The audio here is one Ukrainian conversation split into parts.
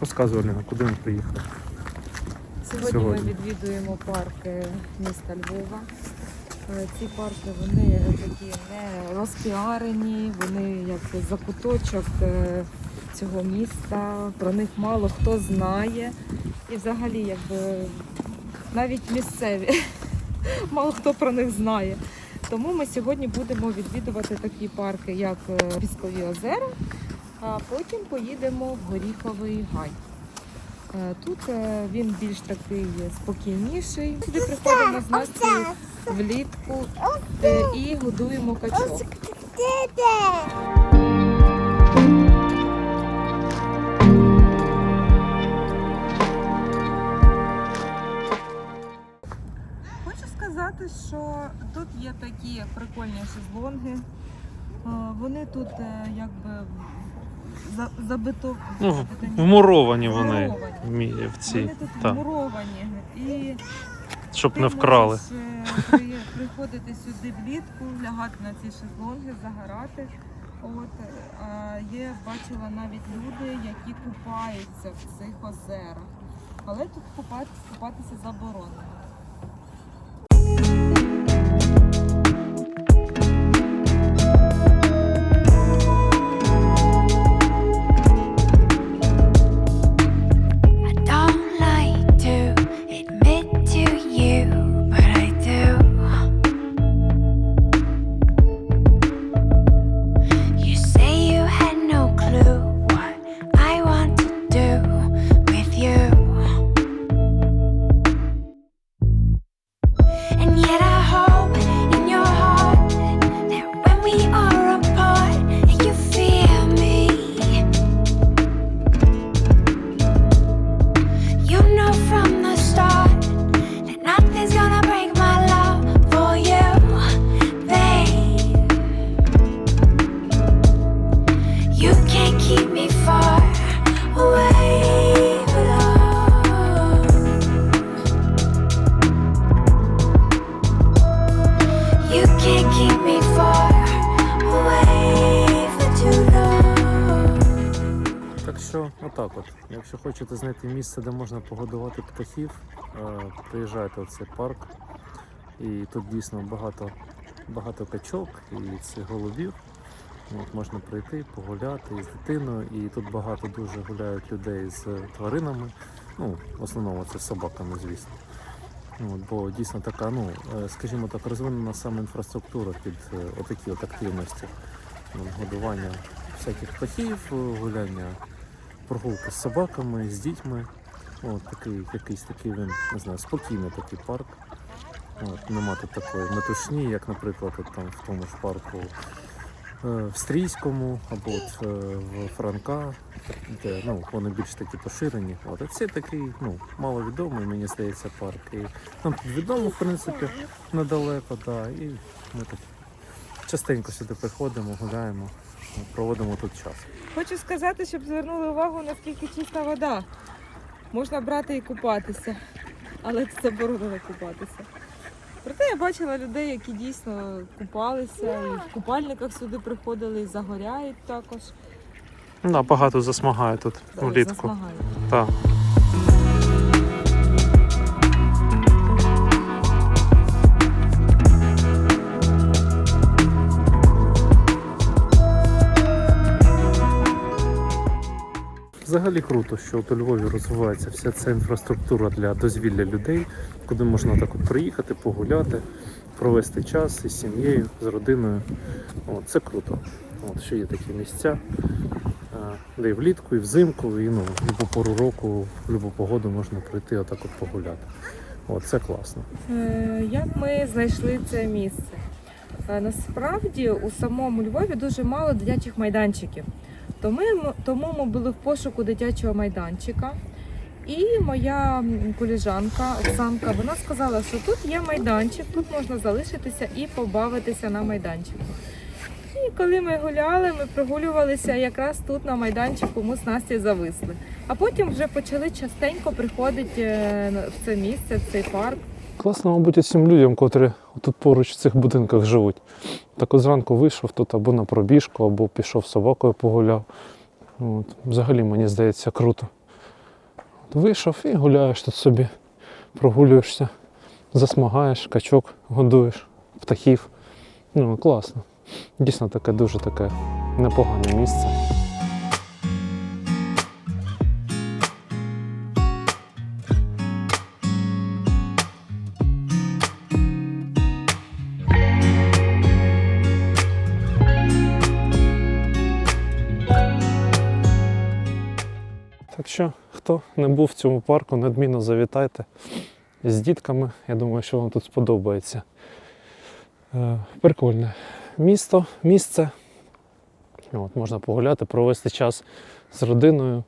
Розказуй, Аліна, куди ми приїхали? Сьогодні, Сьогодні. ми відвідуємо парки міста Львова. Е, Ці парки вони такі не розпіарені, вони як закуточок е, цього міста. Про них мало хто знає. І взагалі, якби навіть місцеві мало хто про них знає. Тому ми сьогодні будемо відвідувати такі парки, як е, Піскові озера, а потім поїдемо в Горіховий гай. Е, Тут е, він більш такий спокійніший. Сюди приходимо з Настю влітку е, і годуємо качок. Хочу сказати, що тут є такі прикольні шезлонги. Вони тут е, забито... Ну, вмуровані вони Вмуровані. в ці. Вони тут Так, вмуровані. І щоб не вкрали. можеш е, при- приходити сюди влітку, лягати на ці шезлонги, загорати. От е, а є, бачила навіть люди, які купаються в цих озерах. Але тут купатися заборонено. Якщо хочете знайти місце, де можна погодувати птахів, е, приїжджайте в цей парк. І тут дійсно багато, багато качок і цих голубів. От, можна прийти, погуляти з дитиною. І тут багато дуже гуляють людей з тваринами. Ну, в основному це з собаками, звісно. От, бо дійсно така, ну, е, скажімо так, розвинена саме інфраструктура під е, отакі от активності. Годування всяких птахів, гуляння прогулки з собаками, з дітьми. От такий якийсь такий він, не знаю, спокійний такий парк. От, нема тут такої метушні, як, наприклад, от там в тому ж парку е, в Стрійському або от, е, в Франка, де ну, вони більш такі поширені. От, а це такий ну, маловідомий, мені здається, парк. І нам тут відомо, в принципі, недалеко, да, і ми тут частенько сюди приходимо, гуляємо, проводимо тут час. Хочу сказати, щоб звернули увагу, наскільки чиста вода. Можна брати і купатися, але це заборонено купатися. Проте я бачила людей, які дійсно купалися, і в купальниках сюди приходили, і загоряють також. Да, багато засмагає тут влітку. Так. Взагалі круто, що от у Львові розвивається вся ця інфраструктура для дозвілля людей, куди можна так от приїхати, погуляти, провести час із сім'єю, з родиною. От, це круто. От, ще є такі місця, е, де і влітку, і взимку, і ну, будь-яку пору року, в будь-яку погоду можна прийти отак от погуляти. От, це класно. Е, Як ми знайшли це місце? Е, Насправді у самому Львові дуже мало дитячих майданчиків. Тому тому ми були в пошуку дитячого майданчика. І моя коліжанка Оксанка вона сказала, що тут є майданчик, тут можна залишитися і побавитися на майданчику. І коли ми гуляли, ми прогулювалися якраз тут на майданчику, ми з Настю зависли. А потім вже почали частенько приходити е, в це місце, в цей парк. Класно, мабуть, усім людям, котрі тут поруч в цих будинках живуть. Так от зранку вийшов тут або на пробіжку, або пішов з собакою погуляв. От. Взагалі, мені здається, круто. вийшов і гуляєш тут собі, прогулюєшся, засмагаєш, качок годуєш, птахів. Ну, класно. Дійсно таке дуже таке непогане місце. Так що, хто не був в цьому парку, неодмінно завітайте з дітками. Я думаю, що вам тут сподобається. Е, Прикольне місто, місце. От, можна погуляти, провести час з родиною.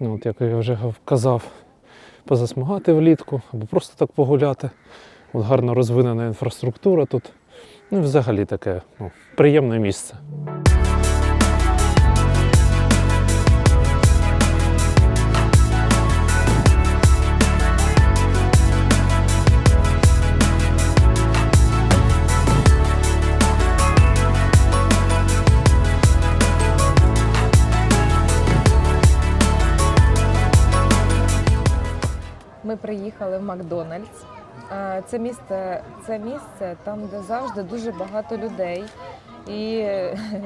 Ну, От, як я вже казав, позасмагати влітку або просто так погуляти. От гарно розвинена інфраструктура тут. Ну і взагалі таке ну, приємне місце. Ми в Макдональдс. Е, Це місце, це місце там, де завжди дуже багато людей, і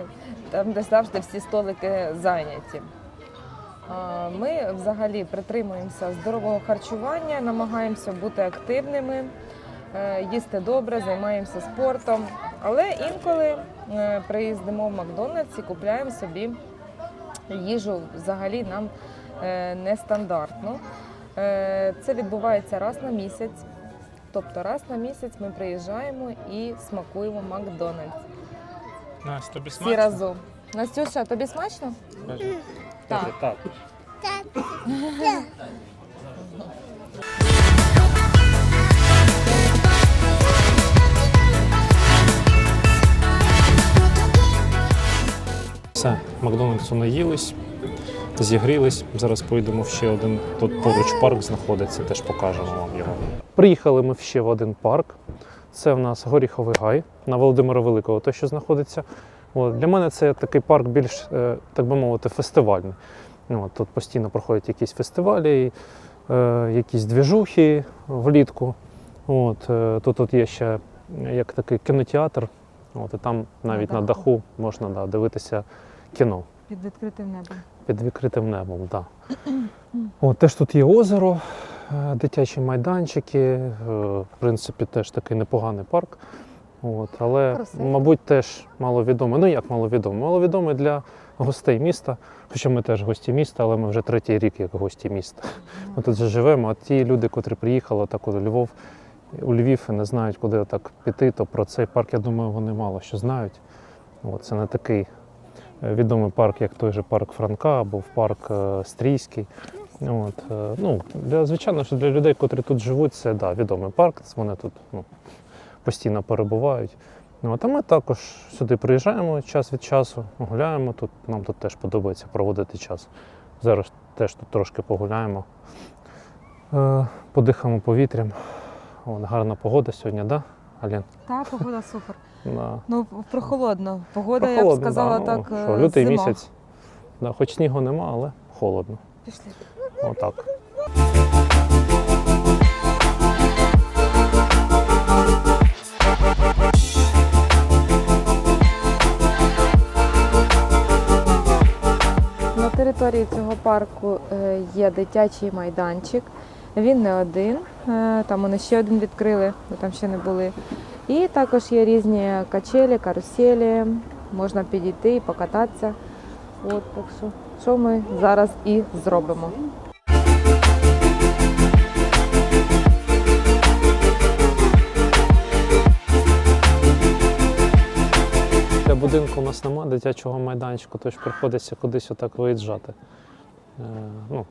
там, де завжди всі столики зайняті. Е, Ми взагалі притримуємося здорового харчування, намагаємося бути активними, е, їсти добре, займаємося спортом. Але інколи приїздимо в Макдональдс і купляємо собі їжу взагалі нам нестандартну. Е, Це відбувається раз на місяць. Тобто раз на місяць ми приїжджаємо і смакуємо Макдональдс. Настя, тобі Всі разом. Настюша, тобі смачно? Так. так. Все, Макдональдсу наїлись, зігрілись. Зараз поїдемо в ще один. Тут поруч парк знаходиться, теж покажемо вам його. Приїхали ми ще в один парк. Це в нас Горіховий гай на Володимира Великого, те, що знаходиться. От, для мене це такий парк більш, е, так би мовити, фестивальний. От, тут постійно проходять якісь фестивалі, е, якісь двіжухи влітку. От, е, тут от є ще як такий кінотеатр. От, і там навіть на даху. даху можна да, дивитися кіно Під відкритим небом. Під відкритим небом. Да. От, теж тут є озеро, е, дитячі майданчики. е, В принципі, теж такий непоганий парк. От, але, Красивий. мабуть, теж маловідомий. Ну як маловідомий? Маловідомий для гостей міста. Хоча ми теж гості міста, але ми вже третій рік як гості міста. Ми тут вже живемо, а ті люди, котрі приїхали так у Львов, у Львів і не знають, куди так піти, то про цей парк, я думаю, вони мало що знають. От, це не такий відомий парк, як той же парк Франка або парк е, Стрійський. От, е, ну, для, звичайно, що для людей, котрі тут живуть, це да, відомий парк, вони тут ну, постійно перебувають. Ну, а ми також сюди приїжджаємо час від часу, гуляємо тут. Нам тут теж подобається проводити час. Зараз теж тут трошки погуляємо, е, подихаємо повітрям. От, гарна погода сьогодні, так, да, Алін? Та погода супер. Да. Ну, прохолодно. Погода, я б сказала да, так. ну, е, що, лютий зима. місяць. Да, хоч снігу нема, але холодно. Пішли. Отак. На території цього парку е, є дитячий майданчик. Він не один, е, там вони ще один відкрили, ми там ще не були. І також є різні качелі, каруселі, можна підійти і покататися. От, так що, що ми зараз і зробимо. Будинку у нас немає дитячого майданчику, тож приходиться кудись отак виїжджати. Е, ну,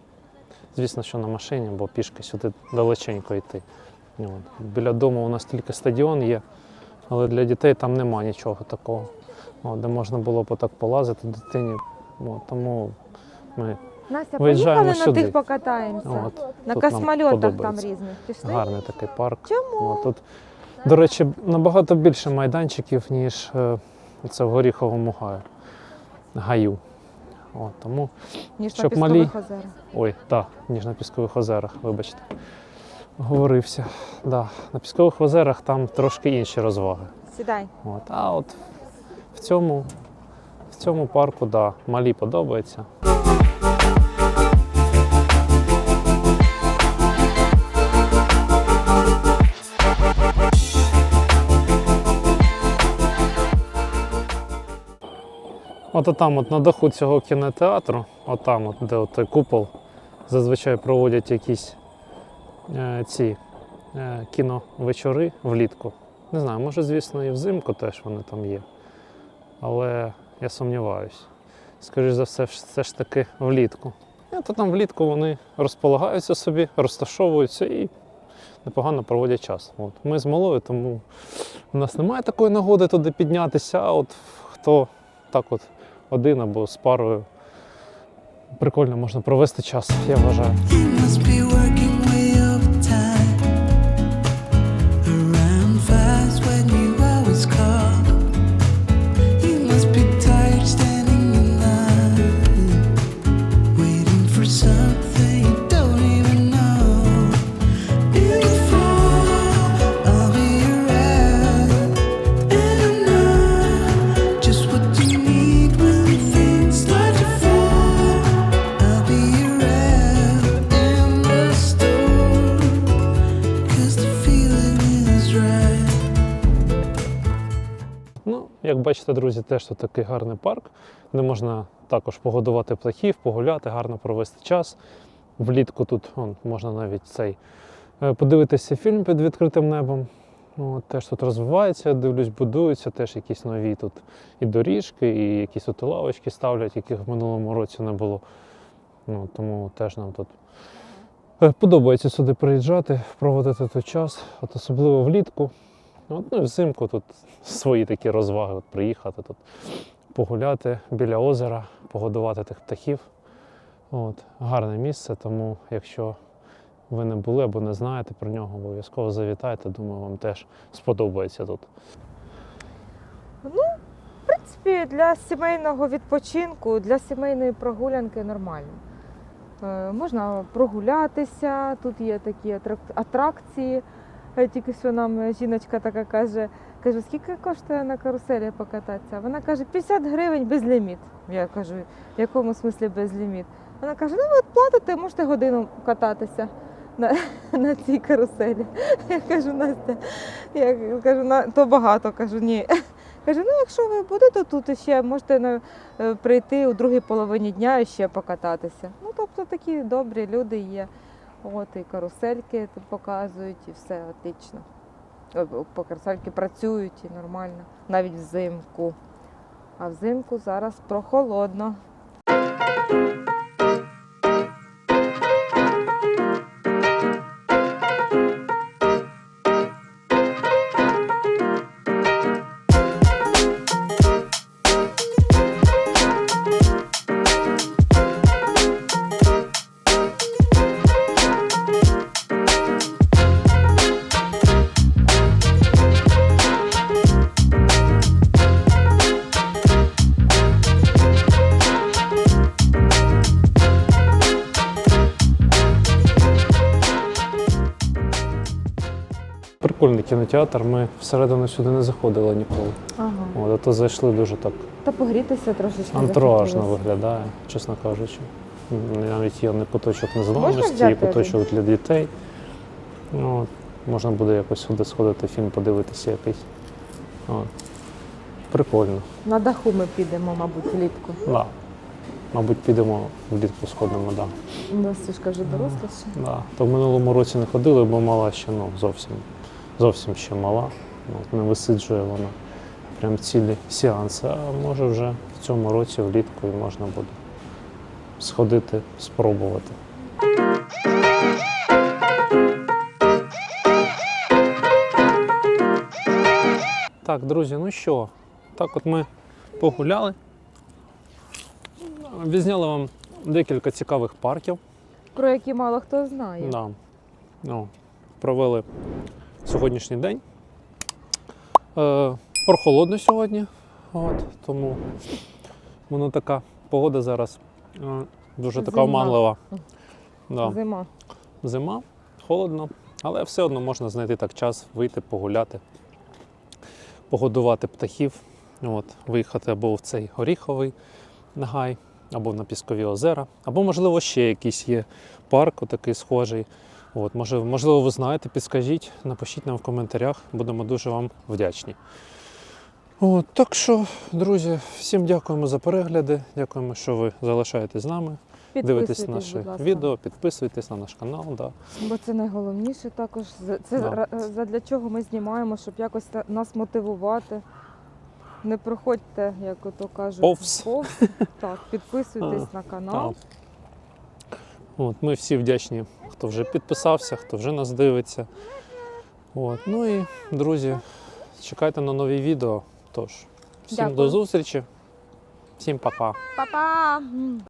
звісно, що на машині, бо пішки сюди далеченько йти. От. Біля дому у нас тільки стадіон є, але для дітей там нема нічого такого, от, де можна було б отак полазити дитині. От, тому ми Настя, Виїжджаємо поїхали на тих покатаємося. от, на космольотах там різних. Пішли? гарний такий парк. Чому? От, тут, до речі, набагато більше майданчиків, ніж е, це в Горіховому гаю. гаю. От, тому, Ніж на піскових малі- озерах. ой, так, ніж на піскових озерах, вибачте. Говорився. Да. На піскових озерах там трошки інші розваги. Сідай. От. А от в цьому, в цьому парку, да, малі подобається. От там, от на даху цього кінотеатру, от от, де от купол, зазвичай проводять якісь ці е, кіновечори влітку. Не знаю, може, звісно, і взимку теж вони там є. Але я сумніваюсь. Скоріше за все, все ж таки влітку. І то там влітку вони розполагаються собі, розташовуються і непогано проводять час. От. Ми з малою, тому у нас немає такої нагоди туди піднятися, а от хто так от один або з парою. Прикольно можна провести час, я вважаю. Бачите, друзі, теж тут такий гарний парк, де можна також погодувати птахів, погуляти, гарно провести час. Влітку тут он, можна навіть цей е, подивитися фільм під відкритим небом. Ну, от теж тут розвивається, дивлюсь, будуються теж якісь нові тут і доріжки, і якісь тут лавочки ставлять, яких в минулому році не було. Ну, тому теж нам тут е, подобається сюди приїжджати, проводити тут час, от особливо влітку. От, ну, і взимку тут свої такі розваги, от приїхати тут, погуляти біля озера, погодувати тих птахів. От, гарне місце, тому якщо ви не були або не знаєте про нього, обов'язково завітайте. Думаю, вам теж сподобається тут. Ну, В принципі, для сімейного відпочинку, для сімейної прогулянки нормально. Е, можна прогулятися, тут є такі атрак- атракції. Тільки що нам жіночка така каже, каже, скільки коштує на каруселі покататися? Вона каже, 50 гривень без ліміт. Я кажу, в якому смислі без ліміт? Вона каже, ну ви платите, можете годину кататися на, на цій каруселі. Я кажу, Настя, я кажу, на то багато. кажу, ні. Каже, ну якщо ви будете тут ще, можете на, е, прийти у другій половині дня і ще покататися. Ну, тобто такі добрі люди є. От і карусельки показують, і все отлично. По карусельки працюють і нормально, навіть взимку. А взимку зараз прохолодно. Кінотеатр. Ми всередину сюди не заходили ніколи. Ага. От, а то зайшли дуже так Та погрітися трошечки. антуражно виглядає, чесно кажучи. Навіть є не куточок взяти є куточок для дітей. Ну, от, можна буде якось сюди сходити, фільм подивитися якийсь. От. Прикольно. На даху ми підемо, мабуть, влітку. Да. Мабуть, підемо влітку сходимо, так. да. Настюшка вже доросла ще. Да. То в минулому році не ходили, бо мала ще ну, зовсім, зовсім ще мала. От, не висиджує вона прям цілі сеанси. А може вже в цьому році влітку і можна буде сходити, спробувати. Так, друзі, ну що, так от ми погуляли. Відзняли вам декілька цікавих парків. Про які мало хто знає. Да. Ну, провели сьогоднішній день. Е, прохолодно сьогодні, от, тому воно така погода зараз Е, Дуже така Зима. оманлива. Да. Зима. Зима, холодно, але все одно можна знайти так час, вийти, погуляти, погодувати птахів, от, виїхати або в цей горіховий гай, або на Піскові озера, або, можливо, ще якийсь є парк, отакий схожий. От, може, можливо, ви знаєте, підскажіть, напишіть нам в коментарях, будемо дуже вам вдячні. От, так що, друзі, всім дякуємо за перегляди. Дякуємо, що ви залишаєтесь з нами. Дивитесь наші відео, підписуйтесь на наш канал. Да. Бо це найголовніше також. Це Да. задля чого ми знімаємо, щоб якось нас мотивувати. Не проходьте, як ото кажуть, Повз. повз. Так, підписуйтесь на канал. От, ми всі вдячні, хто вже підписався, хто вже нас дивиться. От, ну і друзі, чекайте на нові відео. Тож, всім Дякую. до зустрічі, всім пока. Па-па!